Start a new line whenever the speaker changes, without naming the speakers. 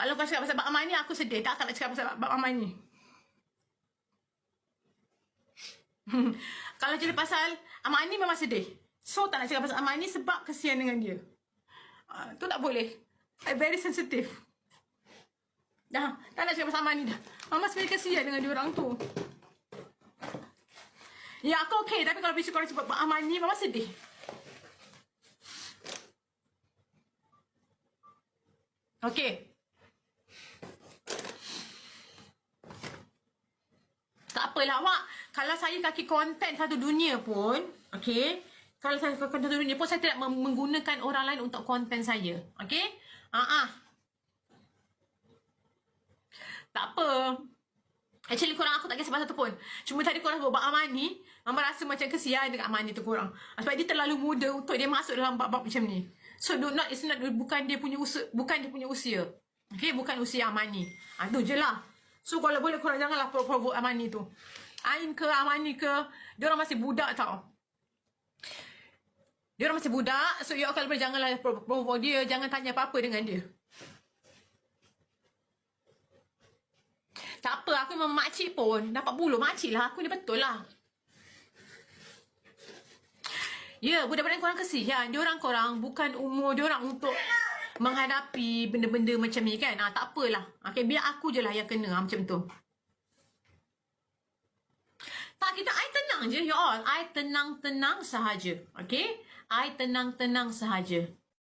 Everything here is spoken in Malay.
Kalau kau cakap pasal Abang Aman ni, aku sedih. Tak, tak nak cakap pasal Abang Aman ni. Kalau cerita pasal Aman ni memang sedih. So, tak nak cakap pasal Aman ni sebab kesian dengan dia. Uh, tu tak boleh. I very sensitive. Dah, tak nak cakap pasal Aman ni dah. Mama sebenarnya kesian dengan dia orang tu. Ya, aku okey. Tapi kalau bisu korang sebab Aman ni, Mama sedih. Okey. Tak apalah awak. Kalau saya kaki konten satu dunia pun, okey. Kalau saya kaki konten satu dunia pun, saya tidak menggunakan orang lain untuk konten saya. Okey? Ah ah. Tak apa. Actually korang aku tak kisah pasal tu pun. Cuma tadi korang sebut Bak Aman ni, Mama rasa macam kesian dekat Aman ni tu korang. Sebab dia terlalu muda untuk dia masuk dalam bab-bab macam ni. So do not, it's not, bukan dia punya usia, bukan dia punya usia. Okay, bukan usia Aman ni. Ha, tu je lah. So kalau boleh korang janganlah provoke Aman ni tu. Ain ke Aman ni ke, dia orang masih budak tau. Dia orang masih budak, so you kalau boleh janganlah provoke dia, jangan tanya apa-apa dengan dia. Tak apa, aku memang makcik pun. Dapat bulu makcik lah. Aku ni betul lah. Ya, budak-budak korang kesian. Dia orang korang bukan umur dia orang untuk menghadapi benda-benda macam ni kan. Ah, tak apalah. Okay, biar aku je lah yang kena ah, macam tu. Tak, kita, I tenang je, you all. I tenang-tenang sahaja. Okay? I tenang-tenang sahaja.